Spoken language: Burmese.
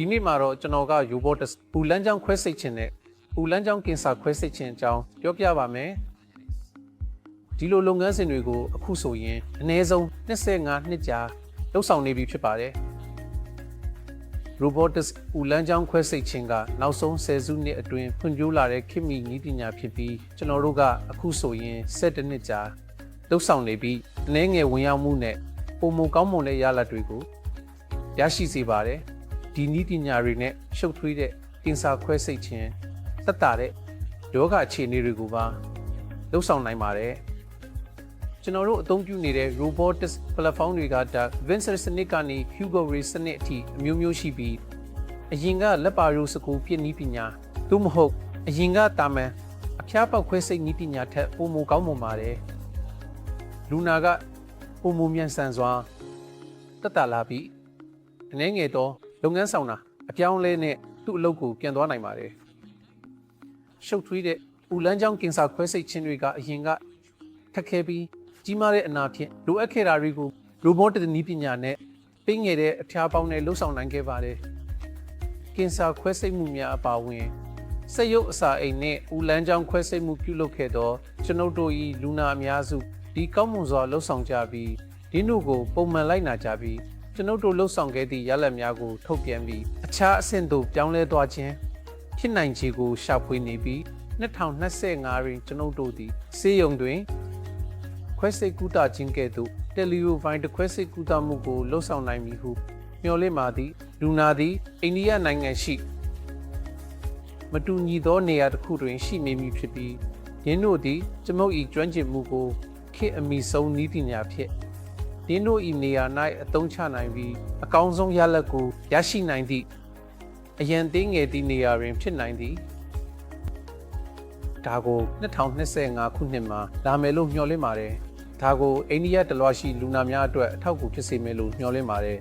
ဒီနေ့မှာတော့ကျွန်တော်က robotics ပူလန်းချောင်းခွဲစိတ်ခြင်းနဲ့ပူလန်းချောင်းကင်ဆာခွဲစိတ်ခြင်းအကြောင်းပြောပြပါမယ်ဒီလိုလုပ်ငန်းစဉ်တွေကိုအခုဆိုရင်အနည်းဆုံး25နှစ်ကြာလှုပ်ဆောင်နေပြီဖြစ်ပါတယ် robotics ပူလန်းချောင်းခွဲစိတ်ခြင်းကနောက်ဆုံး10စုနှစ်အတွင်းဖွံ့ဖြိုးလာတဲ့ခေတ်မီနည်းပညာဖြစ်ပြီးကျွန်တော်တို့ကအခုဆိုရင်7နှစ်ကြာလှုပ်ဆောင်နေပြီးအနည်းငယ်ဝင်ရောက်မှုနဲ့ပုံမကောင်းမွန်တဲ့ရလဒ်တွေကိုရရှိစေပါတယ် ဒီနည်းပညာတွေနဲ့ရှုပ်ထွေးတဲ့ကင်ဆာခွဲစိတ်ခြင်းသက်တာတဲ့ယောဂအခြေအနေတွေကိုပါလှုပ်ဆောင်နိုင်ပါတယ်ကျွန်တော်တို့အသုံးပြုနေတဲ့ robotics platform တွေကဒါ Vincent စနစ်ကနေ Hugo Ray စနစ်အထိအမျိုးမျိုးရှိပြီးအရင်ကလက်ပါရိုးစကူပြည့်နည်းပညာသို့မဟုတ်အရင်ကတာမန်အဖျားပေါက်ခွဲစိတ်နည်းပညာထက်ပိုမိုကောင်းမွန်ပါတယ်လူနာကပိုမိုမြန်ဆန်စွာတက်တာလာပြီးအနေငယ်တော့ လုပ်ငန်းဆောင်တာအပြောင်းအလဲနဲ့သူ့အလုပ်ကိုပြန်သွားနိုင်ပါတယ်ရှုပ်ထွေးတဲ့ဦးလန်းချောင်းကင်ဆာခွဲစိတ်ခြင်းတွေကအရင်ကခက်ခဲပြီးကြီးမားတဲ့အနာဖြင့်လိုအပ်ခဲ့တာတွေကို robotic နည်းပညာနဲ့ပိငယ်တဲ့အဖျားပေါင်းနဲ့လှုပ်ဆောင်နိုင်ခဲ့ပါတယ်ကင်ဆာခွဲစိတ်မှုများအပါအဝင်စက်ရုပ်အစာအိမ်နဲ့ဦးလန်းချောင်းခွဲစိတ်မှုပြုလုပ်ခဲ့သောကျွန်ုပ်တို့၏လူနာအများစုဒီကောင်းမွန်စွာလှုပ်ဆောင်ကြပြီးဒီနုကိုပုံမှန်လိုက်နာကြပြီး ကျွန်ုပ်တို့လှုပ်ဆောင်ခဲ့သည့်ရလဒ်များကို ထုတ်ပြန်ပြီးအခြားအဆင့်သို့ပြောင်းလဲသွားခြင်းဖြစ်နိုင်ခြေကိုရှာဖွေနေပြီး2025တွင်ကျွန်ုပ်တို့သည်စေယုံတွင်ခွဲစိတ်ကူတာခြင်းကဲ့သို့တယ်လီယိုဗိုင်းတခွဲစိတ်ကူတာမှုကိုလှုပ်ဆောင်နိုင်မည်ဟုမျှော်လင့်ပါသည်လူနာသည်အိန္ဒိယနိုင်ငံရှိမတူညီသောနေရာတစ်ခုတွင်ရှိနေမည်ဖြစ်ပြီးယင်းတို့သည်ကျမုပ်၏ကျွမ်းကျင်မှုကိုခေတ်အမီဆုံးနည်းပညာဖြင့် ယင်းတို့၏နေရာ၌အသုံးချနိုင်ပြီးအကောင်းဆုံးရလဒ်ကိုရရှိနိုင်သည့်အရန်သေးငယ်သည့်နေရာတွင်ဖြစ်နိုင်သည်ဒါကို2025ခုနှစ်မှာလာမယ်လို့မျှော်လင့်ပါတယ်ဒါကိုအိန္ဒိယတလွှာရှိလူနာများအတွက်အထောက်အကူဖြစ်စေမယ်လို့မျှော်လင့်ပါတယ်